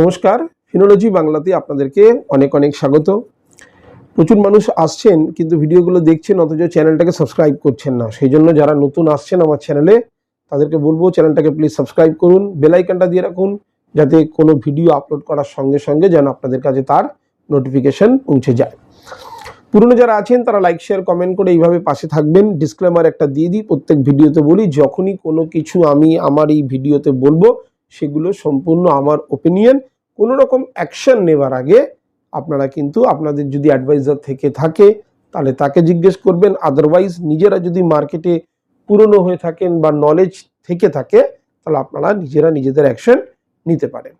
নমস্কার ফিনোলজি বাংলাতে আপনাদেরকে অনেক অনেক স্বাগত। প্রচুর মানুষ আসছেন, কিন্তু ভিডিওগুলো দেখছেন, অথচ চ্যানেলটাকে সাবস্ক্রাইব করছেন না। সেই জন্য যারা নতুন আসছেন আমার চ্যানেলে, তাদেরকে বলব চ্যানেলটাকে প্লিজ সাবস্ক্রাইব করুন বেল আইকনটা দিয়ে রাখুন, যাতে কোনো ভিডিও আপলোড করার সঙ্গে সঙ্গে যেন আপনাদের কাছে তার নোটিফিকেশন পৌঁছে যায়। পুরনো যারা আছেন, তারা লাইক শেয়ার কমেন্ট করে এইভাবে পাশে থাকবেন। ডিসক্লেমার একটা দিয়ে দিই, প্রত্যেক ভিডিওতে বলি, যখনই কোনো কিছু আমি আমার এই ভিডিওতে বলব সেগুলো সম্পূর্ণ আমার ওপিনিয়ন কোনো রকম অ্যাকশন নেওয়ার আগে আপনারা কিন্তু আপনাদের যদি অ্যাডভাইজার থেকে থাকে, তাহলে তাকে জিজ্ঞেস করবেন। আদারওয়াইজ নিজেরা যদি মার্কেটে পুরনো হয়ে থাকেন বা নলেজ থেকে থাকে, তাহলে আপনারা নিজেরা নিজেদের অ্যাকশন নিতে পারেন।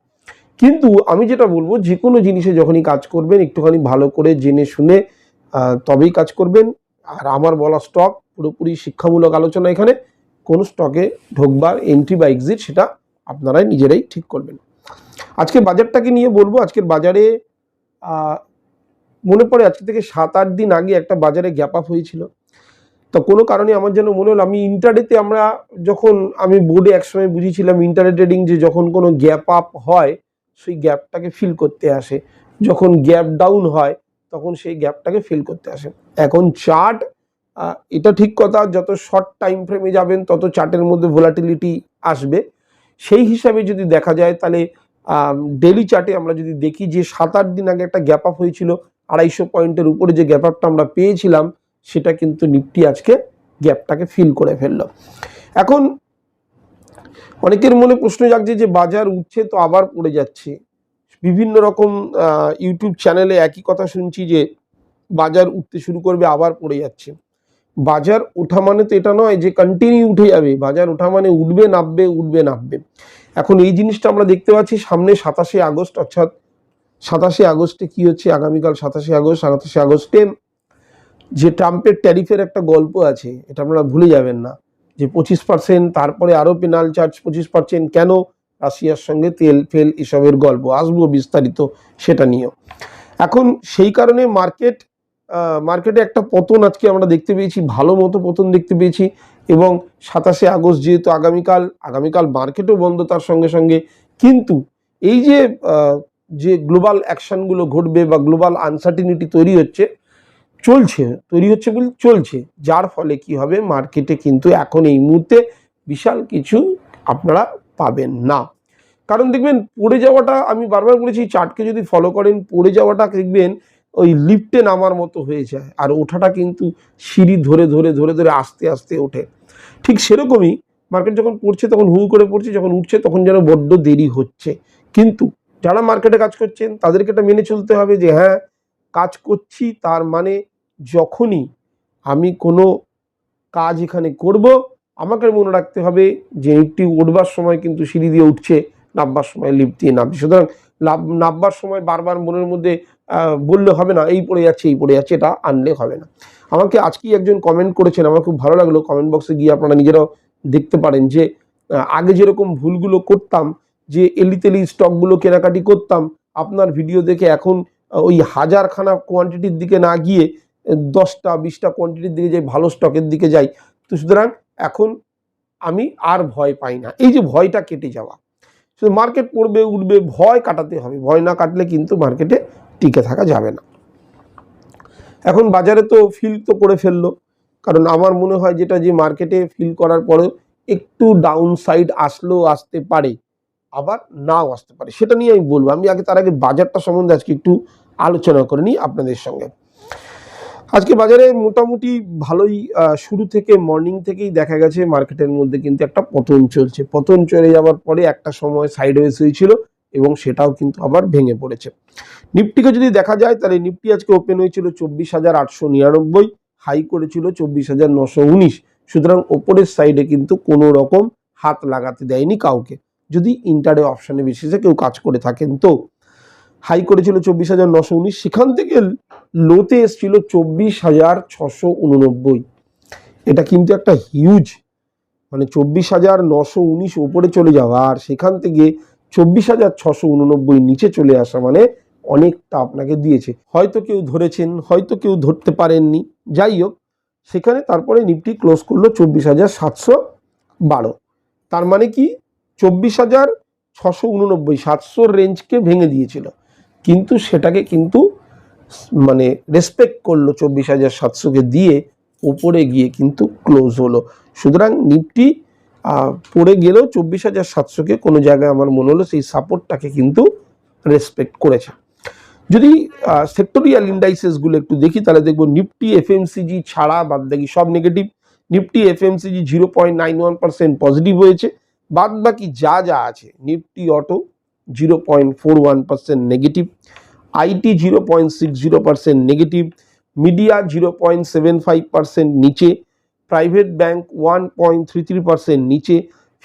কিন্তু আমি যেটা বলব যে কোনো জিনিসে যখনই কাজ করবেন, একটুখানি ভালো করে জেনে শুনে তবেই কাজ করবেন। আর আমার বলা স্টক পুরোপুরি শিক্ষামূলক আলোচনা এখানে। কোন স্টকে ঢোকবার এন্ট্রি বা এক্সিট সেটা আপনারাই নিজেরাই ঠিক করবেন। আজকে বাজারটাকে নিয়ে বলব, আজকের বাজারে মনে পড়ে আজকে থেকে সাত আট দিন আগে একটা বাজারে গ্যাপ আপ হয়েছিল। তো কোনো কারণে আমার যেন মনে হলো, আমি ইন্টারনেটে আমরা যখন আমি বোর্ডে একসময় বুঝিয়েছিলাম ইন্টারনেট ট্রেডিং যে যখন কোনো গ্যাপ আপ হয়, সেই গ্যাপটাকে ফিল করতে আসে। যখন গ্যাপ ডাউন হয়, তখন সেই গ্যাপটাকে ফিল করতে আসে। এখন চার্ট এটা ঠিক কথা, যত শর্ট টাইম ফ্রেমে যাবেন, তত চার্টের মধ্যে ভোলাটিলিটি আসবে। সেই হিসাবে যদি দেখা যায়, তাহলে ডেলি চার্টে আমরা যদি দেখি যে সাত আট দিন আগে একটা গ্যাপ আপ হয়েছিল, আড়াইশো পয়েন্টের উপরে যে গ্যাপ আপটা আমরা পেয়েছিলাম, সেটা কিন্তু নিফটি আজকে গ্যাপটাকে ফিল করে ফেলল। এখন, অনেকের মনে প্রশ্ন জাগছে যে বাজার উঠছে তো আবার পড়ে যাচ্ছে। বিভিন্ন রকম ইউটিউব চ্যানেলে একই কথা শুনছি যে বাজার উঠতে শুরু করবে, আবার পড়ে যাচ্ছে। বাজার ওঠা মানে তো এটা নয় যে কন্টিনিউ উঠে যাবে, বাজার ওঠা মানে উঠবে, নামবে উঠবে, নামবে। এখন এই জিনিসটা আমরা দেখতে পাচ্ছি সামনে সাতাশে আগস্ট, অর্থাৎ সাতাশে আগস্টে কি হচ্ছে? আগামীকাল সাতাশে আগস্ট, সাতাশে আগস্টে যে ট্রাম্পের ট্যারিফের একটা গল্প আছে, এটা আপনারা ভুলে যাবেন না। যে পঁচিশ পার্সেন্ট তারপরে আরও পেনাল চার্জ পঁচিশ পার্সেন্ট কেন রাশিয়ার সঙ্গে তেল, ফেল এসবের গল্প? আসব বিস্তারিত সেটা নিয়েও। এখন সেই কারণে মার্কেট মার্কেটে একটা পতন আজকে আমরা দেখতে পেয়েছি, ভালো মতো পতন দেখতে পেয়েছি এবং সাতাশে আগস্ট যেহেতু আগামীকাল আগামীকাল মার্কেটও বন্ধ তার সঙ্গে সঙ্গে। কিন্তু এই যে যে গ্লোবাল অ্যাকশনগুলো ঘটবে বা গ্লোবাল আনসার্টিনিটি তৈরি হচ্ছে, চলছে, তৈরি হচ্ছে বলে চলছে, যার ফলে কি হবে, মার্কেটে কিন্তু এখন এই মুহূর্তে বিশাল কিছু আপনারা পাবেন না। কারণ দেখবেন, পড়ে যাওয়াটা আমি বারবার বলেছি চার্টকে যদি ফলো করেন, পড়ে যাওয়াটা দেখবেন ওই লিফটে নামার মতো হয়ে যায়। আর ওঠাটা কিন্তু সিঁড়ি ধরে ধরে ধরে ধরে আস্তে আস্তে ওঠে। ঠিক সেরকমই মার্কেট যখন পড়ছে, তখন হু করে পড়ছে, যখন উঠছে, তখন যেন বড্ড দেরি হচ্ছে। কিন্তু যারা মার্কেটে কাজ করছেন, তাদেরকে এটা মেনে চলতে হবে যে হ্যাঁ কাজ করছি, তার মানে যখনই আমি কোনো কাজ এখানে করব, আমাকে মনে রাখতে হবে যে নিফটি উঠবার সময় কিন্তু সিঁড়ি দিয়ে উঠছে, নামবার সময় লিফট দিয়ে নামছে। সুতরাং লাভ, নামবার সময় বারবার মনের মধ্যে বললে হবে না, এই পড়ে যাচ্ছে, এই পড়ে যাচ্ছে, এটা আনলে হবে না। আমাকে আজকেই একজন কমেন্ট করেছেন, আমার খুব ভালো লাগল। কমেন্ট বক্সে গিয়ে আপনারা নিজেরাও দেখতে পারেন যে আগে যেরকম ভুলগুলো করতাম, যে এলিতেলি স্টকগুলো কেনাকাটি করতাম, আপনার ভিডিও দেখে এখন ওই হাজারখানা কোয়ান্টিটির দিকে না গিয়ে, দশটা, বিশটা কোয়ান্টিটির দিকে যাই ভালো স্টকের দিকে যাই, তো সুতরাং এখন আমি আর ভয় পাই না। এই যে ভয়টা কেটে যাওয়া, শুধু মার্কেট পড়বে, উঠবে, ভয় কাটাতে হবে। ভয় না কাটলে কিন্তু মার্কেটে টিকে থাকা যাবে না। এখন বাজারে তো ফিল তো করে ফেলল। কারণ আমার মনে হয় যেটা যে মার্কেটে ফিল করার পরেও একটু ডাউন সাইড আসলেও আসতে পারে, আবার নাও আসতে পারে। সেটা নিয়ে আমি বলব। আমি আগে তার আগে বাজারটা সম্বন্ধে আজকে একটু আলোচনা করে নিই আপনাদের সঙ্গে। আজকে বাজারে মোটামুটি ভালোই শুরু থেকে মর্নিং থেকেই দেখা গেছে মার্কেটের মধ্যে কিন্তু একটা পতন চলছে। পতন চলে যাওয়ার পরে একটা সময় সাইডওয়েজ হয়েছিল এবং সেটাও কিন্তু আবার ভেঙে পড়েছে। নিফটিকে যদি দেখা যায়, তাহলে নিফটি আজকে ওপেন হয়েছিল চব্বিশ হাজার আটশো নিরানব্বই হাই করেছিল চব্বিশ হাজার নশো উনিশ। সুতরাং ওপরের সাইডে কিন্তু কোনো রকম হাত লাগাতে দেয়নি কাউকে। যদি ইন্টারে অপশানে বেসিসে কেউ কাজ করে থাকেন তো। হাই করেছিল চব্বিশ হাজার নশো উনিশ, সেখান থেকে লোতে এসছিল চব্বিশ হাজার ছশো উননব্বই। এটা কিন্তু একটা হিউজ মানে চব্বিশ হাজার নশো উনিশ ওপরে চলে যাওয়া, আর সেখান থেকে চব্বিশ হাজার ছশো উননব্বই নিচে চলে আসা মানে অনেকটা আপনাকে দিয়েছে। হয়তো কেউ ধরেছেন, হয়তো কেউ ধরতে পারেননি। যাই হোক, সেখানে তারপরে নিফটি ক্লোজ করল চব্বিশ হাজার সাতশো বারো। তার মানে কি? চব্বিশ হাজার ছশো উননব্বই সাতশোর রেঞ্জকে ভেঙে দিয়েছিল। কিন্তু সেটাকে কিন্তু মানে রেসপেক্ট করল চব্বিশ হাজার সাতশোকে দিয়ে উপরে গিয়ে কিন্তু ক্লোজ হলো। সুতরাং নিফটি পড়ে গেলেও চব্বিশ হাজার সাতশোকে কোনো জায়গায় আমার মনে হলো সেই সাপোর্টটাকে কিন্তু রেসপেক্ট করেছে। যদি সেক্টরিয়াল ইন্ডাইসেসগুলো একটু দেখি, তাহলে দেখব নিফটি এফএমসিজি ছাড়া বাদ দেখি সব negative Nifty FMCG zero point nine one percent positive হয়েছে। বাদ বাকি যা যা আছে Nifty auto zero point four one percent negative IT zero point six zero percent negative media zero point seven five percent নিচে। Private bank one point three three percent নিচে।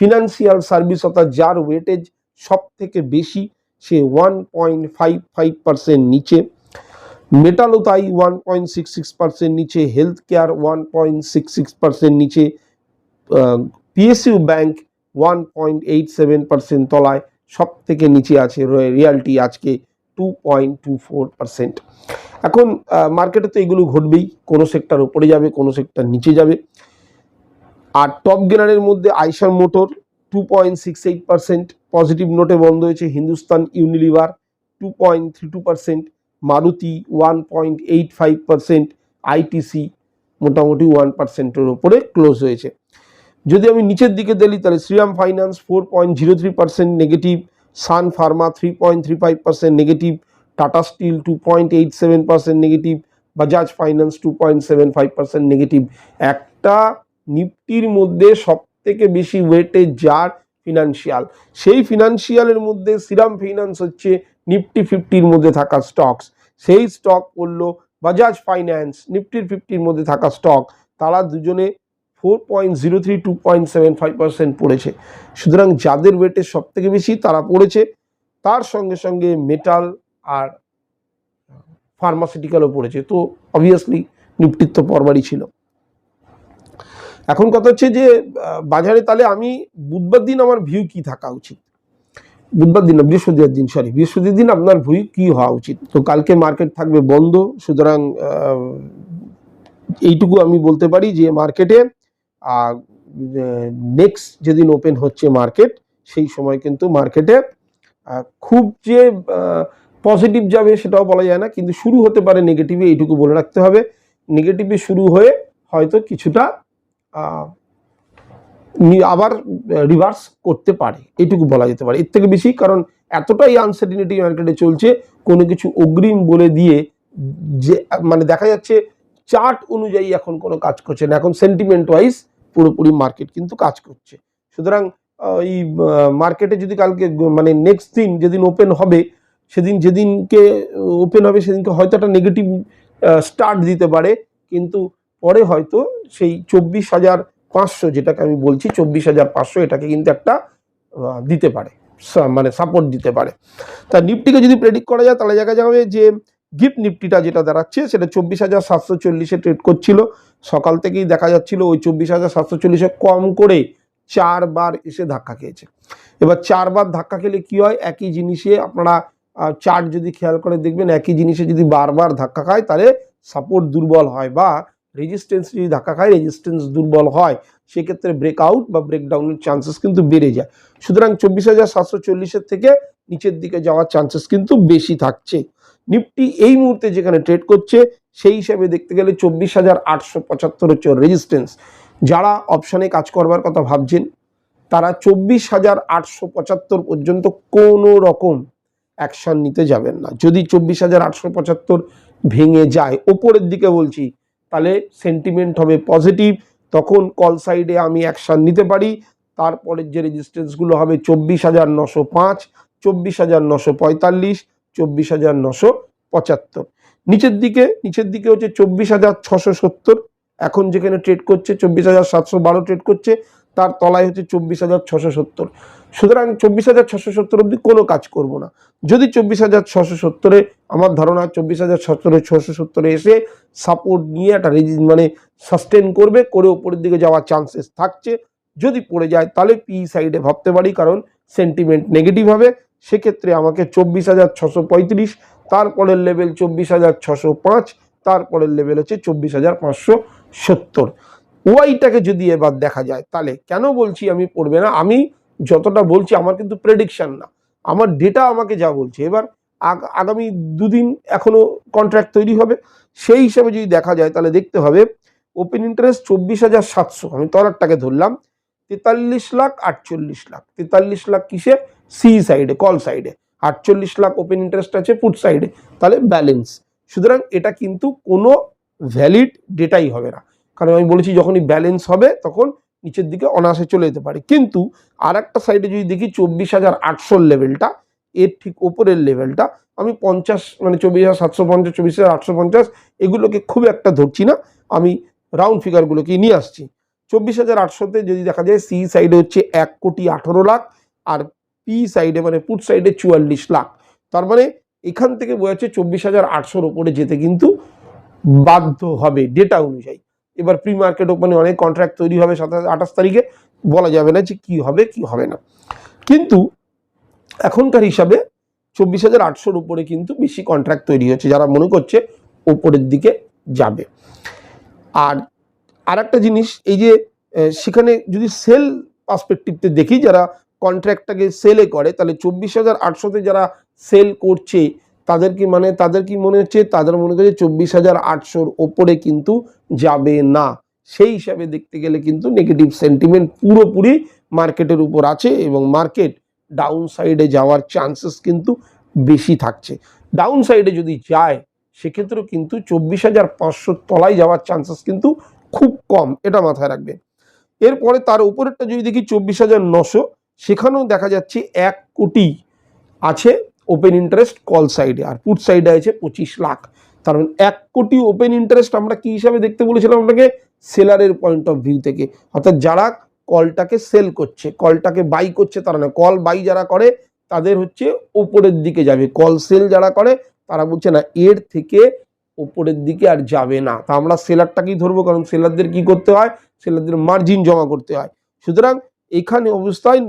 Financial service অর্থাৎ যার ওয়েটেজ সব থেকে বেশি সে one point five five percent নিচে মেটালও তাই one point six six percent নিচে health care one point six six percent নিচে PSU bank one point eight seven percent তলায় সব থেকে নিচে আছে রিয়ালটি আজকে two point two four percent এখন মার্কেটে তো এগুলো ঘটবেই, কোনো সেক্টর উপরে যাবে, কোনো সেক্টর নিচে যাবে। আর টপ গেনারের মধ্যে Eicher motor two point six eight percent positive নোটে বন্ধ হয়েছে Hindustan Unilever two point three two percent Maruti one point eight five percent ITC মোটামুটি ওয়ান পার্সেন্টের ওপরে ক্লোজ হয়েছে। যদি আমি নিচের দিকে দিলি, তাহলে Shriram finance four point zero three percent negative Sun Pharma three point three five percent negative Tata steel two point eight seven percent negative Bajaj finance two point seven five percent negative একটা নিফটির মধ্যে সব থেকে বেশি ওয়েটে যার financial সেই ফিনান্সিয়ালের মধ্যে শ্রীরাম ফাইন্যান্স হচ্ছে নিফটি ফিফটির মধ্যে থাকা স্টকস সেই স্টক পড়ল বাজাজ ফাইন্যান্স নিফটির ফিফটির মধ্যে থাকা স্টক তারা দুজনে four point zero three two point seven five percent পড়েছে। সুতরাং যাদের ওয়েটেজ সব থেকে বেশি তারা পড়েছে। তার সঙ্গে সঙ্গে মেটাল আর ফার্মাসিউটিক্যালও পড়েছে। তো অবভিয়াসলি নিফটির তো পরবারই ছিল। এখন কথা হচ্ছে যে বাজারে তাহলে আমি বুধবার দিন আমার ভিউ কি থাকা উচিত? বুধবার দিন বৃহস্পতিবার দিন সরি বৃহস্পতির দিন আপনার ভিউ কি হওয়া উচিত? তো কালকে মার্কেট থাকবে বন্ধ, সুতরাং এইটুকু আমি বলতে পারি যে মার্কেটে নেক্সট যেদিন ওপেন হচ্ছে মার্কেট সেই সময় কিন্তু মার্কেটে খুব যে পজিটিভ যাবে সেটাও বলা যায় না, কিন্তু শুরু হতে পারে নেগেটিভে এইটুকু বলে রাখতে হবে। নেগেটিভে শুরু হয়ে হয়তো কিছুটা আবার রিভার্স করতে পারে, এটুকু বলা যেতে পারে। এর থেকে বেশি কারণ এতটাই আনসার্টিনিটি মার্কেটে চলছে, কোনো কিছু অগ্রিম বলে দিয়ে যে মানে দেখা যাচ্ছে চার্ট অনুযায়ী এখন কোনো কাজ করছে না। এখন সেন্টিমেন্ট ওয়াইজ পুরোপুরি মার্কেট কিন্তু কাজ করছে। সুতরাং এই মার্কেটে যদি কালকে মানে নেক্সট দিন যেদিন ওপেন হবে, সেদিন যেদিনকে ওপেন হবে, সেদিনকে হয়তো একটা নেগেটিভ স্টার্ট দিতে পারে। কিন্তু পরে হয়তো সেই চব্বিশ হাজার পাঁচশো যেটাকে আমি বলছি, চব্বিশ হাজার পাঁচশো এটাকে কিন্তু একটা দিতে পারে মানে সাপোর্ট দিতে পারে। তা নিফটিকে যদি প্রেডিক্ট করা যায়, তাহলে দেখা যাবে যে গিফট নিফটিটা যেটা দাঁড়াচ্ছে, সেটা চব্বিশ হাজার সাতশো চল্লিশে ট্রেড করছিল। সকাল থেকেই দেখা যাচ্ছিল ওই চব্বিশ হাজার সাতশো চল্লিশে কম করে চারবার এসে ধাক্কা খেয়েছে। এবার চারবার ধাক্কা খেলে কি হয়? একই জিনিসে আপনারা চার্ট যদি খেয়াল করে দেখবেন, একই জিনিসে যদি বারবার ধাক্কা খায়, তাহলে সাপোর্ট দুর্বল হয় বা রেজিস্ট্যান্স যদি ধাক্কা খায় রেজিস্ট্যান্স দুর্বল হয়, সেক্ষেত্রে ব্রেকআউট বা ব্রেকডাউনের চান্সেস কিন্তু বেড়ে যায়। সুতরাং চব্বিশ হাজার সাতশো চল্লিশের থেকে নিচের দিকে যাওয়ার চান্সেস কিন্তু বেশি থাকছে। নিফটি এই মুহূর্তে যেখানে ট্রেড করছে, সেই হিসাবে দেখতে গেলে চব্বিশ হাজার আটশো পঁচাত্তর হচ্ছে রেজিস্ট্যান্স যারা অপশানে কাজ করবার কথা ভাবছেন, তারা চব্বিশ হাজার আটশো পঁচাত্তর পর্যন্ত কোনো রকম অ্যাকশন নিতে যাবেন না। যদি চব্বিশ হাজার আটশো পঁচাত্তর ভেঙে যায়, ওপরের দিকে বলছি তাহলে সেন্টিমেন্ট হবে পজিটিভ তখন কল সাইডে আমি অ্যাকশান নিতে পারি। তারপরের যে রেজিস্ট্যান্সগুলো হবে চব্বিশ হাজার নশো পাঁচ, চব্বিশ হাজার নশো পঁয়তাল্লিশ, চব্বিশ হাজার নশো পঁচাত্তর। নিচের দিকে নিচের দিকে হচ্ছে চব্বিশ হাজার ছশো সত্তর। এখন যেখানে ট্রেড করছে, চব্বিশ হাজার সাতশো বারো ট্রেড করছে। তার তলায় হচ্ছে চব্বিশ হাজার ছশো সত্তর। সুতরাং চব্বিশ হাজার ছশো সত্তর অবধি কোনো কাজ করব না। যদি চব্বিশ হাজার ছশো সত্তরে, আমার ধারণা চব্বিশ হাজার সত্তরে ছশো সত্তরে এসে সাপোর্ট নিয়ে একটা রেজি- মানে সাস্টেন করবে, করে ওপরের দিকে যাওয়ার চান্সেস থাকছে। যদি পড়ে যায়, তাহলে পি সাইডে ভাবতে পারি, কারণ সেন্টিমেন্ট নেগেটিভ হবে। সেক্ষেত্রে আমাকে চব্বিশ হাজার ছশো পঁয়ত্রিশ, তারপরের লেভেল চব্বিশ হাজার ছশো পাঁচ, তারপরের লেভেল হচ্ছে চব্বিশ হাজার পাঁচশো সত্তর। ওয়াইটাকে যদি এবার দেখা যায়, তাহলে কেন বলছি আমি পড়বে না? আমি যতটা বলছি আমার কিন্তু প্রেডিকশান না। আমার ডেটা আমাকে যা বলছে। এবার আগ- আগামী দুদিন এখনও কন্ট্রাক্ট তৈরি হবে। সেই হিসাবে যদি দেখা যায়, তাহলে দেখতে হবে ওপেন ইন্টারেস্ট চব্বিশ হাজার সাতশো। আমি তলারটাকে ধরলাম, তেতাল্লিশ লাখ আটচল্লিশ লাখ। তেতাল্লিশ লাখ কিসে? সি সাইডে কল সাইডে আটচল্লিশ লাখ ওপেন ইন্টারেস্ট আছে পুট সাইডে তাহলে ব্যালেন্স সুতরাং এটা কিন্তু কোনো ভ্যালিড ডেটাই হবে না। কারণ আমি বলেছি যখনই ব্যালেন্স হবে, তখন নিচের দিকে অনায়াসে চলে যেতে পারে। কিন্তু আর একটা সাইডে যদি দেখি চব্বিশ হাজার আটশোর লেভেলটা এর ঠিক ওপরের লেভেলটা আমি পঞ্চাশ মানে চব্বিশ হাজার সাতশো পঞ্চাশ, চব্বিশ হাজার আটশো পঞ্চাশ, এগুলোকে খুব একটা ধরছি না। আমি রাউন্ড ফিগারগুলোকে নিয়ে আসছি। চব্বিশ হাজার আটশোতে যদি দেখা যায় সি সাইডে হচ্ছে এক কোটি আঠেরো লাখ, আর পি সাইডে মানে পুট সাইডে চুয়াল্লিশ লাখ। তার মানে এখান থেকে বোঝা যাচ্ছে চব্বিশ হাজার আটশোর ওপরে যেতে কিন্তু বাধ্য হবে ডেটা অনুযায়ী। এবার প্রি মার্কেট ওপেনে অনেক কন্ট্রাক্ট তৈরি হবে সাতাশ, আঠাশ তারিখে, বলা যাবে না যে কি হবে কি হবে না। কিন্তু এখনকার হিসাবে চব্বিশ হাজার আটশোর উপরে কিন্তু বেশি কন্ট্রাক্ট তৈরি হচ্ছে, যারা মনে করছে ওপরের দিকে যাবে। আর আর একটা জিনিস, এই যে সেখানে যদি সেল পার্সপেক্টিভতে দেখি, যারা কন্ট্রাক্টটাকে সেলে করে, তাহলে চব্বিশ হাজার আটশোতে যারা সেল করছে তাদের কি মানে তাদের কি মনে হচ্ছে? তাদের মনে করছে চব্বিশ হাজার আটশোর ওপরে কিন্তু যাবে না। সেই হিসাবে দেখতে গেলে কিন্তু নেগেটিভ সেন্টিমেন্ট পুরোপুরি মার্কেটের উপর আছে এবং মার্কেট ডাউন সাইডে যাওয়ার চান্সেস কিন্তু বেশি থাকছে। ডাউন সাইডে যদি যায়, সেক্ষেত্রেও কিন্তু চব্বিশ হাজার পাঁচশোর তলায় যাওয়ার চান্সেস কিন্তু খুব কম। এটা মাথায় রাখবেন এরপরে তার উপরেরটা যদি দেখি চব্বিশ হাজার নশো, সেখানেও দেখা যাচ্ছে এক কোটি আছে। ওপেন ইন্টারেস্ট কল সাইডে আর পুট সাইডে আছে পঁচিশ লাখ। তার মানে এক কোটি ওপেন ইন্টারেস্ট আমরা কি হিসাবে দেখতে বলেছিলাম আপনাকে? সেলারের পয়েন্ট অফ ভিউ থেকে। অর্থাৎ যারা কলটাকে সেল করছে কলটাকে বাই করছে তারা না কল বাই যারা করে, তাদের হচ্ছে ওপরের দিকে যাবে। কল সেল যারা করে, তারা বলছে না, এর থেকে ওপরের দিকে আর যাবে না। তা আমরা সেলারটাকেই ধরবো, কারণ সেলারদের কি করতে হয়? সেলারদের মার্জিন জমা করতে হয়। সুতরাং এখানে অবস্থায়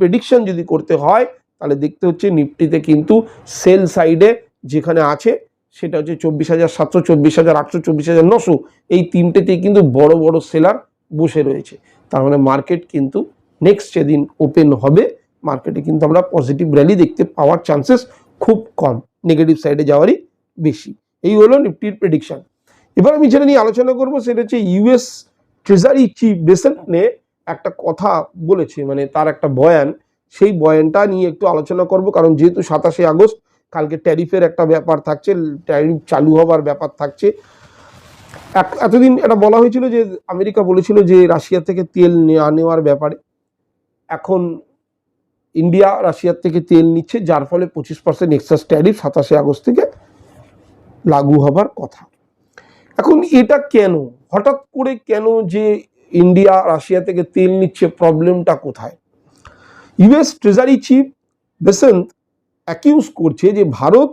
প্রেডিকশন যদি করতে হয় তাহলে দেখতে হচ্ছে নিফটিতে কিন্তু সেল সাইডে যেখানে আছে, সেটা হচ্ছে চব্বিশ হাজার সাতশো, চব্বিশ হাজার আটশো, চব্বিশ হাজার নশো, এই তিনটেতেই কিন্তু বড় বড় সেলার বসে রয়েছে। তার মানে মার্কেট কিন্তু নেক্সট যেদিন ওপেন হবে মার্কেটে কিন্তু আমরা পজিটিভ র্যালি দেখতে পাওয়ার চান্সেস খুব কম নেগেটিভ সাইডে যাওয়ারই বেশি। এই হলো নিফটির প্রেডিকশন এবার আমি যেটা নিয়ে আলোচনা করব, সেটা হচ্ছে ইউএস ট্রেজারি চিফ বেসেন্ট নিয়ে একটা কথা বলেছে মানে তার একটা বয়ান সেই বয়ানটা নিয়ে একটু আলোচনা করব, কারণ যেহেতু সাতাশে আগস্ট, কালকে ট্যারিফের একটা ব্যাপার থাকছে ট্যারিফ চালু হবার ব্যাপার থাকছে। এতদিন এটা বলা হয়েছিল যে, আমেরিকা বলেছিল যে রাশিয়া থেকে তেল নেওয়া নেওয়ার ব্যাপারে। এখন ইন্ডিয়া রাশিয়ার থেকে তেল নিচ্ছে, যার ফলে পঁচিশ পার্সেন্ট এক্সাস ট্যারিফ সাতাশে আগস্ট থেকে লাগু হবার কথা। এখন এটা কেন? হঠাৎ করে কেন যে ইন্ডিয়া রাশিয়া থেকে তেল নিচ্ছে প্রবলেমটা কোথায়? US treasury chief Bessent accuse করছে যে ভারত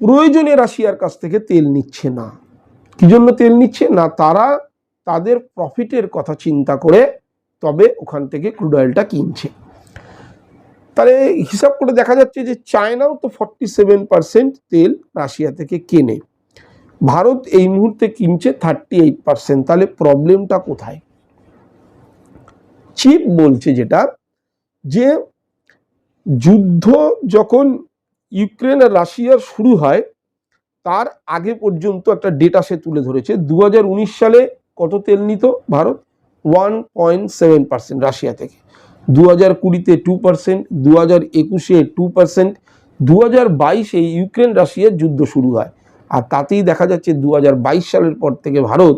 প্রয়োজনে রাশিয়ার কাছ থেকে তেল নিচ্ছে না। কি জন্য তেল নিচ্ছে? না, তারা তাদের প্রফিটের কথা চিন্তা করে তবে ওখান থেকে ক্রুড অয়েলটা কিনছে। তাহলে হিসাব করে দেখা যাচ্ছে যে চায়নাও তো ফর্টি সেভেন পার্সেন্ট তেল রাশিয়া থেকে কেনে। ভারত এই মুহূর্তে কিনছে থার্টি এইট পার্সেন্ট তাহলে প্রবলেমটা কোথায়? চিপ বলছে যেটা, যে যুদ্ধ যখন ইউক্রেন আর রাশিয়ার শুরু হয়, তার আগে পর্যন্ত একটা ডেটা সে তুলে ধরেছে। দু হাজার উনিশ সালে কত তেল নিত Bharat? One point seven percent Russia থেকে। দু হাজার কুড়িতে টু পার্সেন্ট দু হাজার একুশে টু পার্সেন্ট দু হাজার বাইশে ইউক্রেন রাশিয়ার যুদ্ধ শুরু হয়। আর তাতেই দেখা যাচ্ছে দু হাজার বাইশ সালের পর থেকে ভারত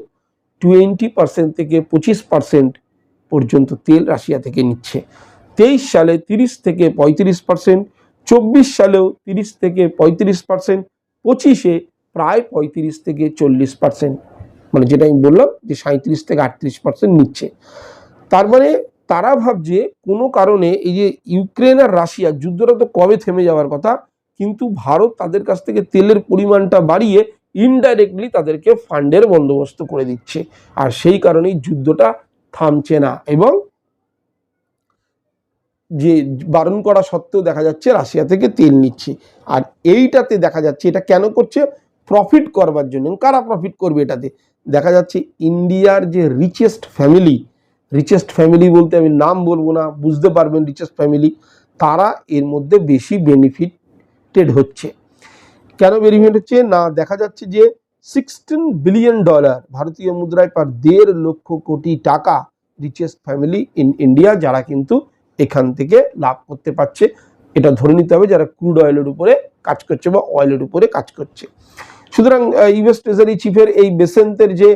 টোয়েন্টি পার্সেন্ট থেকে পঁচিশ পার্সেন্ট পর্যন্ত তেল রাশিয়া থেকে নিচ্ছে। তেইশ সালে তিরিশ থেকে পঁয়ত্রিশ পার্সেন্ট চব্বিশ সালেও তিরিশ থেকে পঁয়ত্রিশ পার্সেন্ট পঁচিশে প্রায় পঁয়ত্রিশ থেকে চল্লিশ পার্সেন্ট মানে যেটা আমি বললাম যে সাঁত্রিশ থেকে আটত্রিশ পার্সেন্ট নিচ্ছে। তার মানে তারা ভাবছে কোনো কারণে এই যে ইউক্রেন আর রাশিয়া যুদ্ধটা তো কবে থেমে যাওয়ার কথা, কিন্তু ভারত তাদের কাছ থেকে তেলের পরিমাণটা বাড়িয়ে ইনডাইরেক্টলি তাদেরকে ফান্ডের বন্দোবস্ত করে দিচ্ছে। আর সেই কারণেই যুদ্ধটা থামছে না এবং যে বারণ করা সত্ত্বেও দেখা যাচ্ছে রাশিয়া থেকে তেল নিচ্ছে। আর এইটাতে দেখা যাচ্ছে এটা কেন করছে? প্রফিট করবার জন্য। কারা প্রফিট করবে এটাতে? দেখা যাচ্ছে ইন্ডিয়ার যে রিচেস্ট ফ্যামিলি রিচেস্ট ফ্যামিলি বলতে আমি নাম বলব না, বুঝতে পারবেন রিচেস্ট ফ্যামিলি তারা এর মধ্যে বেশি বেনিফিটেড হচ্ছে। কেন বেনিফিট হচ্ছে? না, দেখা যাচ্ছে যে সিক্সটিন বিলিয়ন ডলার ভারতীয় মুদ্রায় পার দেড় লক্ষ কোটি টাকা রিচেস্ট ফ্যামিলি ইন ইন্ডিয়া যারা কিন্তু এখান থেকে লাভ করতে পারছে। এটা ধরে নিতে হবে যারা ক্রুড অয়েলের উপরে কাজ করছে বা অয়েলের উপরে কাজ করছে। সুতরাং ইউএস ট্রেজারি চিফের এই বেসেন্তের যে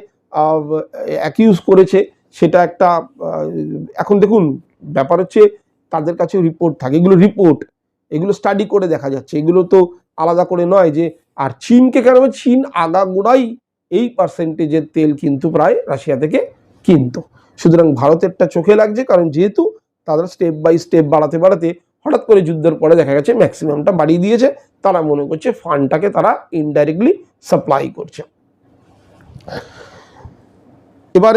অ্যাকিউজ করেছে, সেটা একটা এখন দেখুন, ব্যাপার হচ্ছে তাদের কাছে রিপোর্ট থাকে। এগুলো রিপোর্ট এগুলো স্টাডি করে দেখা যাচ্ছে। এগুলো তো আলাদা করে নয় যে, আর চীনকে কেন? চীন আগাগোড়াই এই পার্সেন্টেজের তেল কিন্তু প্রায় রাশিয়া থেকে কিনত। সুতরাং ভারতেরটা চোখে লাগছে, কারণ যেহেতু তারা স্টেপ বাই স্টেপ বাড়াতে বাড়াতে হঠাৎ করে যুদ্ধের পরে দেখা গেছে ম্যাক্সিমামটা বাড়িয়ে দিয়েছে। তারা মনে করছে ফান্ডটাকে তারা ইনডাইরেক্টলি সাপ্লাই করছে। এবার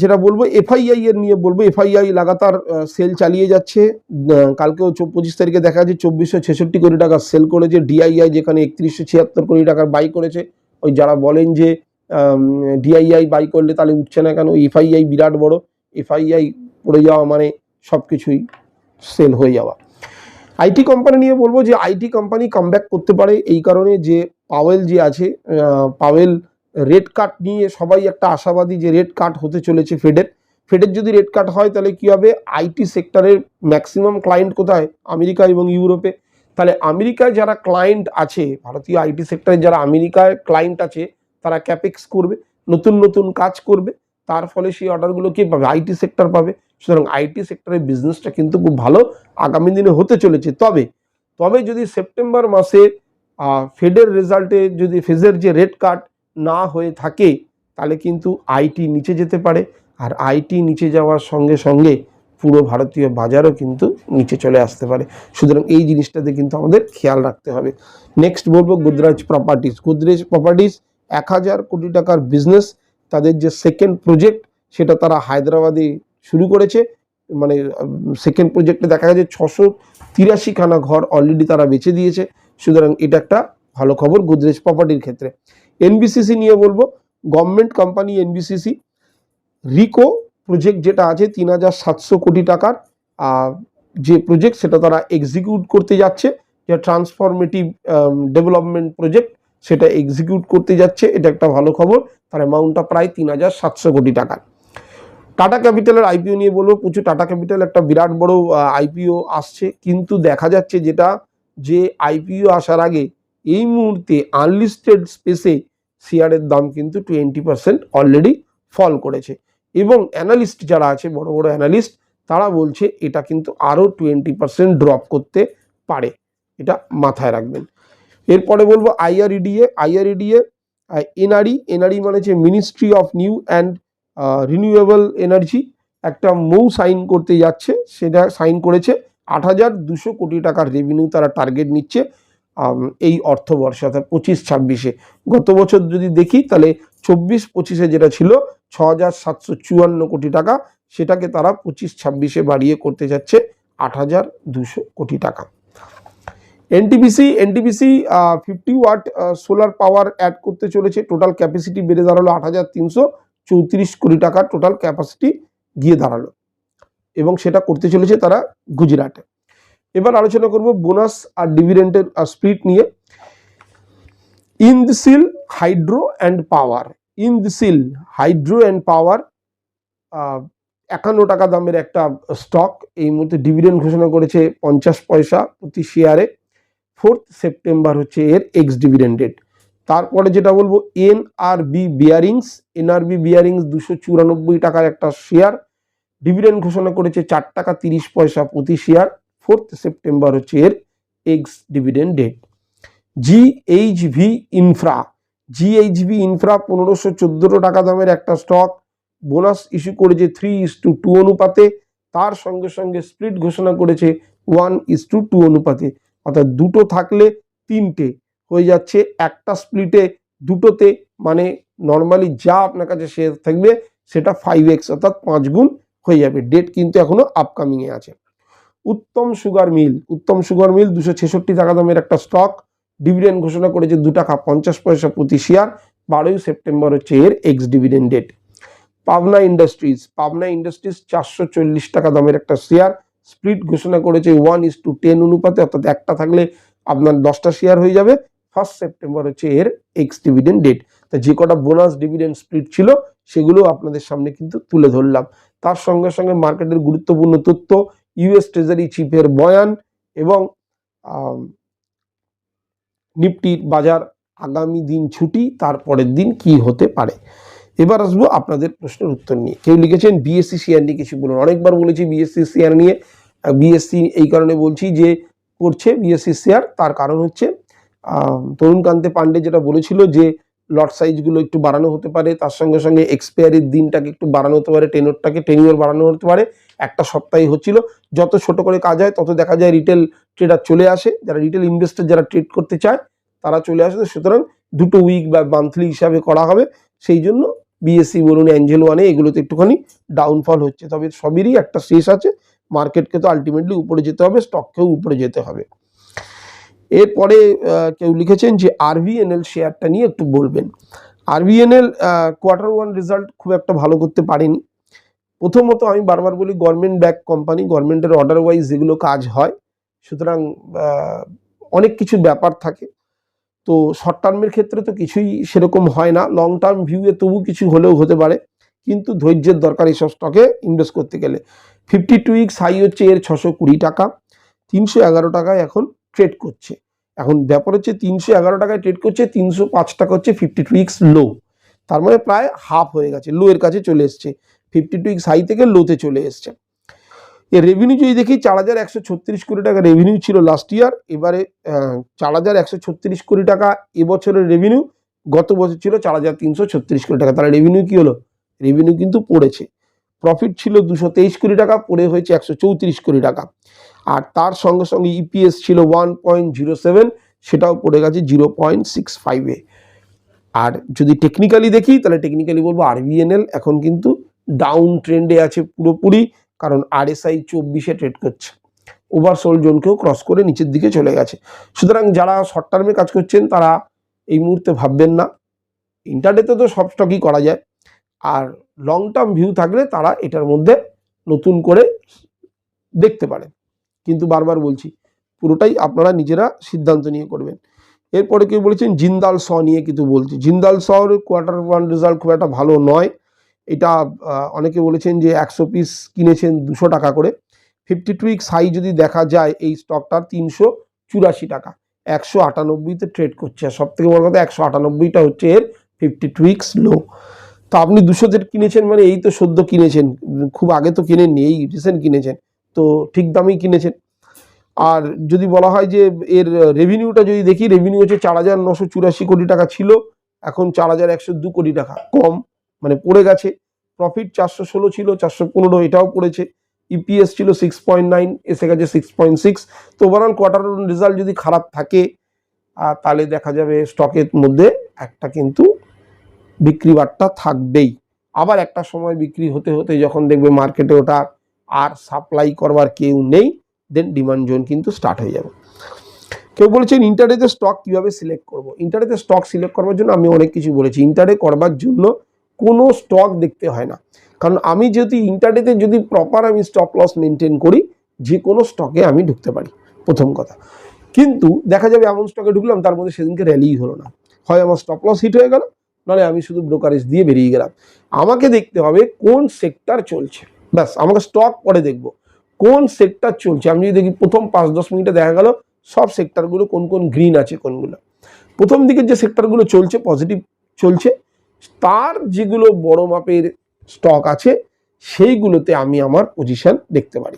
যেটা বলব এফআইআই এর নিয়ে বলব। এফআইআই লাগাতার সেল চালিয়ে যাচ্ছে। কালকেও পঁচিশ তারিখে দেখা যাচ্ছে চব্বিশশো ছেষট্টি কোটি টাকা সেল করেছে। ডিআইআই যেখানে একত্রিশশো ছিয়াত্তর কোটি টাকার বাই করেছে। ওই যারা বলেন যে ডিআইআই বাই করলে তাহলে উঠছে না কেন? এফআইআই বিরাট বড়। এফআইআই পড়ে যাওয়া মানে সব কিছুই সেল হয়ে যাওয়া। আইটি কোম্পানি নিয়ে বলব যে আইটি কোম্পানি কামব্যাক করতে পারে। এই কারণে যে পাওয়েল যে আছে পাওয়েল রেড কার্ড নিয়ে সবাই একটা আশাবাদী যে রেড কার্ড হতে চলেছে ফেডের ফেডের যদি রেড কার্ড হয়, তাহলে কি হবে? আইটি সেক্টরের ম্যাক্সিমাম ক্লায়েন্ট কোথায়? আমেরিকা এবং ইউরোপে। তাহলে আমেরিকায় যারা ক্লায়েন্ট আছে, ভারতীয় আইটি সেক্টরে যারা আমেরিকায় ক্লায়েন্ট আছে, তারা ক্যাপেক্স করবে, নতুন নতুন কাজ করবে। তার ফলে সেই অর্ডারগুলো কে পাবে? আইটি সেক্টর পাবে। সুতরাং আইটি সেক্টরের বিজনেসটা কিন্তু খুব ভালো আগামী দিনে হতে চলেছে। তবে তবে যদি সেপ্টেম্বর মাসে ফেডের রেজাল্টে যদি ফেজের যে রেড কার্ড না হয়ে থাকে, তাহলে কিন্তু আইটি নিচে যেতে পারে। আর আইটি নিচে যাওয়ার সঙ্গে সঙ্গে পুরো ভারতীয় বাজারও কিন্তু নিচে চলে আসতে পারে। সুতরাং এই জিনিসটাতে কিন্তু আমাদের খেয়াল রাখতে হবে। নেক্সট বলব গুজরাজ প্রপার্টিস গুজরাজ প্রপার্টিস এক হাজার কোটি টাকার বিজনেস তাদের যে সেকেন্ড প্রজেক্ট সেটা তারা হায়দ্রাবাদে শুরু করেছে। মানে সেকেন্ড প্রজেক্টে দেখা গেছে ছশো তিরাশিখানা ঘর অলরেডি তারা বেচে দিয়েছে। সুতরাং এটা একটা ভালো খবর গোদরেজ প্রপার্টির ক্ষেত্রে। এনবিসিসি নিয়ে বলব গভর্নমেন্ট কোম্পানি এনবিসিসি রিকো প্রজেক্ট যেটা আছে তিন হাজার সাতশো কোটি টাকার যে প্রজেক্ট সেটা তারা এক্সিকিউট করতে যাচ্ছে, যে ট্রান্সফরমেটিভ ডেভেলপমেন্ট প্রজেক্ট সেটা এক্সিকিউট করতে যাচ্ছে, এটা একটা ভালো খবর, তার অ্যামাউন্টটা প্রায় তিন হাজার সাতশো কোটি টাকা টাটা ক্যাপিটালের আইপিও নিয়ে বলব, প্রচুর টাটা ক্যাপিটাল একটা বিরাট বড় আইপিও আসছে, কিন্তু দেখা যাচ্ছে যেটা, যে আইপিও আসার আগে এই মুহূর্তে আনলিস্টেড স্পেসে শেয়ারের দাম কিন্তু টোয়েন্টি পার্সেন্ট অলরেডি ফল করেছে। এবং অ্যানালিস্ট যারা আছে, বড় বড় অ্যানালিস্ট তারা বলছে এটা কিন্তু আরও টোয়েন্টি পার্সেন্ট ড্রপ করতে পারে। এটা মাথায় রাখবেন। এরপরে বলব আইআরইডিএ আইআরইডিএ এনআরই এনআরই মানে হচ্ছে ministry of new and renewable energy একটা মৌ সাইন করতে যাচ্ছে। সেটা সাইন করেছে আট হাজার দুশো কোটি টাকার রেভিনিউ তারা টার্গেট নিচ্ছে। এই অর্থবর্ষে অর্থাৎ পঁচিশ ছাব্বিশে। গত বছর যদি দেখি, তাহলে চব্বিশ পঁচিশে যেটা ছিল ছ হাজার সাতশো চুয়ান্ন কোটি টাকা, সেটাকে তারা পঁচিশ ছাব্বিশে বাড়িয়ে করতে যাচ্ছে আট হাজার দুশো কোটি টাকা। NTPC NTPC fifty watt solar power add করতে চলেছে। টোটাল ক্যাপাসিটি বেড়ে দাঁড়াল আট হাজার তিনশো চৌত্রিশ কোটি টাকার টোটাল ক্যাপাসিটি গিয়ে দাঁড়াল। এবং সেটা করতে চলেছে তারা গুজরাটে। এবার আলোচনা করব বোনাস আর ডিভিডেন্টের আর স্প্লিট নিয়ে। ইনদিসিল হাইড্রো অ্যান্ড পাওয়ার ইনদিসিল হাইড্রো অ্যান্ড পাওয়ার একান্ন টাকা দামের একটা স্টক এই মুহূর্তে ডিভিডেন্ড ঘোষণা করেছে পঞ্চাশ পয়সা প্রতি শেয়ারে ফোর্থ সেপ্টেম্বর হচ্ছে এর এক্স ডিভিডেন্ড ডেট তারপরে যেটা বলব এনআরবি বিয়ারিংস এনআরবি বিয়ারিংস দুশো চুরানব্বই টাকার একটা শেয়ার ডিভিডেন্ড ঘোষণা করেছে চার টাকা তিরিশ পয়সা প্রতি শেয়ার ফোর্থ সেপ্টেম্বর হচ্ছে এর ex dividend date GHV infra GHV infra পনেরোশো চোদ্দ টাকা দামের একটা স্টক বোনাস ইস্যু করেছে থ্রি ইস টু টু অনুপাতে, তার সঙ্গে সঙ্গে স্প্লিট ঘোষণা করেছে ওয়ান ইস টু টু অনুপাতে। অর্থাৎ দুটো থাকলে তিনটে হয়ে যাচ্ছে, একটা স্প্লিটে দুটোতে মানে নর্মালি যা আপনার কাছে শেয়ার থাকবে সেটা ফাইভ এক্স অর্থাৎ পাঁচ গুণ হয়ে যাবে। ডেট কিন্তু এখনও আপকামিংয়ে আছে। উত্তম সুগার মিল, উত্তম সুগার মিল দুশো ছেষট্টি টাকা দামের একটা স্টক ডিভিডেন্ড ঘোষণা করেছে দু টাকা পঞ্চাশ পয়সা প্রতি শেয়ার বারোই সেপ্টেম্বর হচ্ছে এর ex dividend date Pabna industries Pabna industries চারশো চল্লিশ টাকা দামের একটা শেয়ার স্প্লিট ঘোষণা করেছে ওয়ান ইস টু টেন অনুপাতে, অর্থাৎ একটা থাকলে আপনার দশটা শেয়ার হয়ে যাবে। ফার্স্ট সেপ্টেম্বর হচ্ছে এর এক্স ডিভিডেন্ড ডেট তা যে কটা বোনাস ডিভিডেন্ড স্প্লিট ছিল, সেগুলো আপনাদের সামনে কিন্তু তুলে ধরলাম। তার সঙ্গে সঙ্গে মার্কেটের গুরুত্বপূর্ণ তথ্য ইউএস ট্রেজারি চিফের বয়ান এবং নিফটির বাজার আগামী দিন ছুটি, তারপরের দিন কি হতে পারে? এবার আসব আপনাদের প্রশ্নের উত্তর নিয়ে। কেউ লিখেছেন বিএসসি শেয়ার নিয়ে কিছু বলুন। অনেকবার বলেছি বিএসসি শেয়ার নিয়ে। বিএসসি এই কারণে বলছি যে, করছে বিএসসি শেয়ার তার কারণ হচ্ছে তরুণকান্তে পান্ডে যেটা বলেছিল যে লট সাইজগুলো একটু বাড়ানো হতে পারে, তার সঙ্গে সঙ্গে এক্সপায়ারির দিনটাকে একটু বাড়ানো হতে পারে টেনরটাকে টেনিওর বাড়ানো হতে পারে একটা সপ্তাহে হচ্ছিল, যত ছোট করে কাজ হয় তত দেখা যায় রিটেল ট্রেডার চলে আসে, যারা রিটেল ইনভেস্টর যারা ট্রেড করতে চায়, তারা চলে আসে। সুতরাং দুটো উইক বা মান্থলি হিসাবে করা হবে, সেই জন্য বিএসসি বলুন অ্যাঞ্জেল ওয়ানে এগুলোতে একটুখানি ডাউনফল হচ্ছে। তবে সবেরই একটা শেষ আছে মার্কেটকে তো আলটিমেটলি উপরে যেতে হবে স্টককেও উপরে যেতে হবে। এরপরে কেউ লিখেছেন যে আরভিএনএল শেয়ারটা নিয়ে একটু বলবেন। আরভিএনএল কোয়ার্টার ওয়ান রেজাল্ট খুব একটা ভালো করতে পারেনি। প্রথমত আমি বারবার বলি গভর্নমেন্ট ব্যাক কোম্পানি গভর্নমেন্টের অর্ডার ওয়াইজ যেগুলো কাজ হয়, সুতরাং অনেক কিছু ব্যাপার থাকে। তো শর্ট টার্মের ক্ষেত্রে তো কিছুই সেরকম হয় না লং টার্ম ভিউয়ে তবু কিছু হলেও হতে পারে, কিন্তু ধৈর্যের দরকার এইসব স্টকে ইনভেস্ট করতে গেলে। ফিফটি টু উইক্স হাই হচ্ছে এর ছশো কুড়ি টাকা, তিনশো এগারো টাকায় এখন ট্রেড করছে। এখন ব্যাপার হচ্ছে তিনশো এগারো টাকায় ট্রেড করছে, তিনশো পাঁচ টাকা হচ্ছে ফিফটি টু উইক্স লো তার মানে প্রায় হাফ হয়ে গেছে লো এর কাছে চলে এসছে। ফিফটি টু উইক্স হাই থেকে লোতে চলে এসছে। এর রেভিনিউ যদি দেখি, চার হাজার একশো ছত্রিশ কোটি টাকা রেভিনিউ ছিল লাস্ট ইয়ার এবারে চার হাজার একশো ছত্রিশ কোটি টাকা এবছরের রেভিনিউ গত বছর ছিল চার হাজার তিনশো ছত্রিশ কোটি টাকা। তাহলে রেভিনিউ কি হলো? রেভিনিউ কিন্তু পড়েছে। প্রফিট ছিল দুশো তেইশ কোটি টাকা, পড়ে হয়েছে একশো চৌত্রিশ কোটি টাকা। আর তার সঙ্গে সঙ্গে ইপিএস ছিল ওয়ান পয়েন্ট জিরো সেভেন সেটাও পড়ে গেছে জিরো পয়েন্ট সিক্স ফাইভে আর যদি টেকনিক্যালি দেখি, তাহলে টেকনিক্যালি বলব আরবিএনএল এখন কিন্তু ডাউন ট্রেন্ডে আছে পুরোপুরি, কারণ আরএসআই চব্বিশে ট্রেড করছে। ওভারসোল জোনকেও ক্রস করে নিচের দিকে চলে গেছে। সুতরাং যারা শর্ট টার্মে কাজ করছেন, তারা এই মুহূর্তে ভাববেন না। ইন্টারনেটে তো সব স্টকই করা যায়। আর লং টার্ম ভিউ থাকলে তারা এটার মধ্যে নতুন করে দেখতে পারেন। কিন্তু বারবার বলছি, পুরোটাই আপনারা নিজেরা সিদ্ধান্ত নিয়ে করবেন। এরপরে কেউ বলেছেন, জিন্দাল স নিয়ে কিন্তু বলছি। জিন্দাল সর কোয়ার্টার ওয়ান রেজাল্ট খুব একটা ভালো নয়। এটা অনেকে বলেছেন যে একশো পিস কিনেছেন দুশো টাকা করে। ফিফটি টু উইক্স হাই যদি দেখা যায়, এই স্টকটার তিনশো চুরাশি টাকা। একশো আটানব্বইতে ট্রেড করছে। আর সব থেকে বড় কথা, একশো আটানব্বইটা হচ্ছে এর ফিফটি টু উইক্স লো তো আপনি দুশোতে কিনেছেন মানে এই তো সদ্য কিনেছেন। খুব আগে তো কিনেননি, এই রিসেন্ট কিনেছেন। তো ঠিক দামেই কিনেছেন। আর যদি বলা হয় যে এর রেভিনিউটা যদি দেখি রেভিনিউ হচ্ছে চার হাজার নশো চুরাশি কোটি টাকা ছিল। এখন চার হাজার একশো দু কোটি টাকা। কম। মানে পড়ে গেছে। প্রফিট চারশো ষোলো ছিল, চারশো পনেরো এটাও পড়েছে। ইপিএস ছিল সিক্স পয়েন্ট নাইন এসে গেছে সিক্স পয়েন্ট সিক্স তো ওভারঅল কোয়ার্টার রেজাল্ট যদি খারাপ থাকে তাহলে দেখা যাবে স্টকের মধ্যে একটা কিন্তু বিক্রি বাট্টা থাকবেই। আবার একটা সময় বিক্রি হতে হতে যখন দেখবে মার্কেটে ওটা আর সাপ্লাই করবার কেউ নেই দেন ডিমান্ড জোন কিন্তু স্টার্ট হয়ে যাবে। কেউ বলেছেন ইন্টারনেটে স্টক কীভাবে সিলেক্ট করব? ইন্টারনেটে স্টক সিলেক্ট করবার জন্য আমি অনেক কিছু বলেছি। ইন্টারনেট করবার জন্য কোনো স্টক দেখতে হয় না। কারণ আমি যদি ইন্টারনেটে যদি প্রপার আমি স্টপ লস মেনটেন করি, যে কোনো স্টকে আমি ঢুকতে পারি, প্রথম কথা। কিন্তু দেখা যাবে এমন স্টকে ঢুকলাম, তার মধ্যে সেদিনকে র্যালিই হলো না। হয় আমার স্টপ লস হিট হয়ে গেল, নাহলে আমি শুধু ব্রোকারেজ দিয়ে বেরিয়ে গেলাম। আমাকে দেখতে হবে কোন সেক্টর চলছে। ব্যাস, আমাকে স্টক পরে দেখব। কোন সেক্টর চলছে? আমি যদি দেখি প্রথম পাঁচ, দশ মিনিটে দেখা গেল, সব সেক্টরগুলো কোন কোন গ্রিন আছে কোনগুলো। প্রথম দিকের যে সেক্টরগুলো চলছে পজিটিভ চলছে তার যেগুলো বড় মাপের স্টক আছে, সেইগুলোতে আমি আমার পজিশন দেখতে পারি।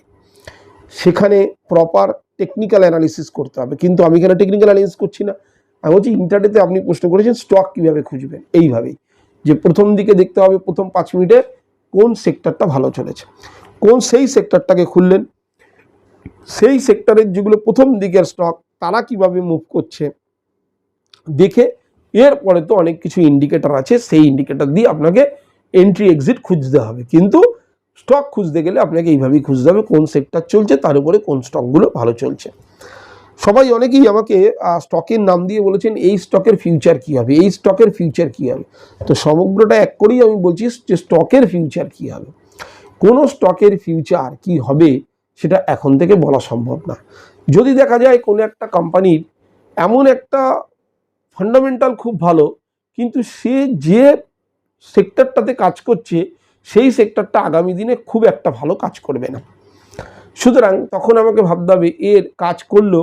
সেখানে প্রপার টেকনিক্যাল অ্যানালিসিস করতে হবে। কিন্তু আমি এখানে টেকনিক্যাল অ্যানালিসিস করছি না? আমি বলছি ইন্টারনেটে আপনি প্রশ্ন করেছেন স্টক কীভাবে খুঁজবেন? এইভাবেই। যে প্রথম দিকে দেখতে হবে, প্রথম পাঁচ মিনিটে কোন সেক্টরটা ভালো চলেছে। কোন সেই সেক্টরটাকে খুললেন? সেই সেক্টরের যেগুলো প্রথম দিকের স্টক তারা কীভাবে মুভ করছে? দেখে এরপরে তো অনেক কিছু ইন্ডিকেটর আছে, সেই ইন্ডিকেটর দিয়ে আপনাকে এন্ট্রি এক্সিট খুঁজতে হবে। কিন্তু স্টক খুঁজতে গেলে আপনাকে এইভাবেই খুঁজতে হবে, কোন সেক্টর চলছে, তার উপরে কোন স্টকগুলো ভালো চলছে। সবাই অনেকেই আমাকে স্টকের নাম দিয়ে বলেছেন, এই স্টকের ফিউচার কি হবে? এই স্টকের ফিউচার কি হবে? তো সমগ্রটা এক করেই আমি বলছি যে স্টকের ফিউচার কি হবে? কোনো স্টকের ফিউচার কি হবে, সেটা এখন থেকে বলা সম্ভব না। যদি দেখা যায় কোনো একটা কোম্পানির এমন একটা ফান্ডামেন্টাল খুব ভালো, কিন্তু সে যে সেক্টরটাতে কাজ করছে, সেই সেক্টরটা আগামী দিনে খুব একটা ভালো কাজ করবে না। সুতরাং তখন আমাকে ভাবতে হবে এর কাজ করল,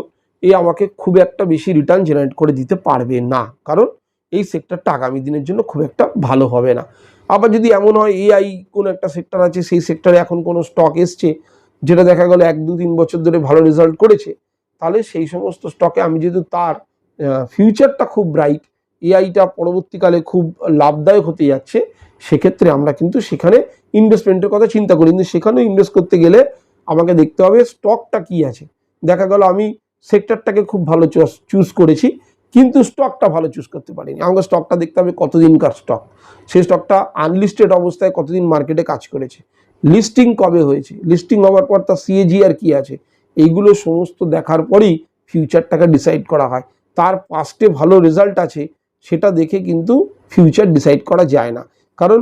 এ আমাকে খুব একটা বেশি রিটার্ন জেনারেট করে দিতে পারবে না। কারণ এই সেক্টরটা আগামী দিনের জন্য খুব একটা ভালো হবে না। আবার যদি এমন হয় এআই কোনো একটা সেক্টর আছে, সেই সেক্টরে এখন কোনো স্টক এসছে, যেটা দেখা গেলো এক দু তিন বছর ধরে ভালো রেজাল্ট করেছে, তাহলে সেই সমস্ত স্টকে আমি যেহেতু তার ফিউচারটা খুব ব্রাইট এআইটা পরবর্তীকালে খুব লাভদায়ক হতে যাচ্ছে। সেক্ষেত্রে আমরা কিন্তু সেখানে ইনভেস্টমেন্টের কথা চিন্তা করি। কিন্তু সেখানেও ইনভেস্ট করতে গেলে আমাকে দেখতে হবে স্টকটা কি আছে। দেখা গেল আমি সেক্টরটাকে খুব ভালো চুজ করেছি, কিন্তু স্টকটা ভালো চুজ করতে পারিনি। আমাকে স্টকটা দেখতে হবে কতদিনকার স্টক সেই স্টকটা আনলিস্টেড অবস্থায় কতদিন মার্কেটে কাজ করেছে। লিস্টিং কবে হয়েছে? লিস্টিং হওয়ার পর তার সিএজি আর কি আছে? এইগুলো সমস্ত দেখার পরেই ফিউচারটাকে ডিসাইড করা হয়। তার পাস্টে ভালো রেজাল্ট আছে, সেটা দেখে কিন্তু ফিউচার ডিসাইড করা যায় না। কারণ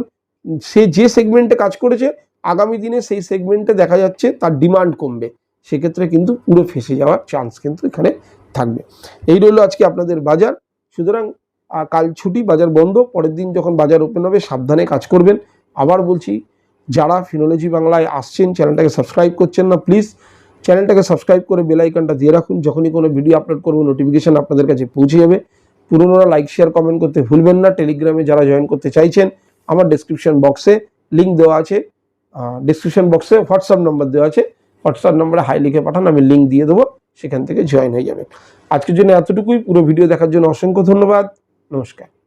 সে যে সেগমেন্টে কাজ করেছে, আগামী দিনে সেই সেগমেন্টে দেখা যাচ্ছে তার ডিমান্ড কমবে। সেক্ষেত্রে কিন্তু পুরো ফেসে যাওয়ার চান্স কিন্তু এখানে থাকবে। এই রইল আজকে আপনাদের বাজার। সুতরাং কাল ছুটি, বাজার বন্ধ। পরের দিন যখন বাজার ওপেন হবে, সাবধানে কাজ করবেন। আবার বলছি, যারা ফিনোলজি বাংলায় আসছেন চ্যানেলটাকে সাবস্ক্রাইব করছেন না প্লিজ চ্যানেলটাকে সাবস্ক্রাইব করে বেল আইকনটা দিয়ে রাখুন। যখনই কোনো ভিডিও আপলোড করব নোটিফিকেশন আপনাদের কাছে পৌঁছে যাবে। পুরোনোরা লাইক শেয়ার কমেন্ট করতে ভুলবেন না। টেলিগ্রামে যারা জয়েন করতে চাইছেন, আমার ডেসক্রিপশন বক্সে লিঙ্ক দেওয়া আছে। ডিসক্রিপশন বক্সে হোয়াটসঅ্যাপ নম্বর দেওয়া আছে। হোয়াটসঅ্যাপ নম্বরে হাই লিখে পাঠান, আমি লিঙ্ক দিয়ে দেবো। সেখান থেকে জয়েন হয়ে যাবেন। আজকের জন্য এতটুকুই। পুরো ভিডিও দেখার জন্য অসংখ্য ধন্যবাদ। নমস্কার।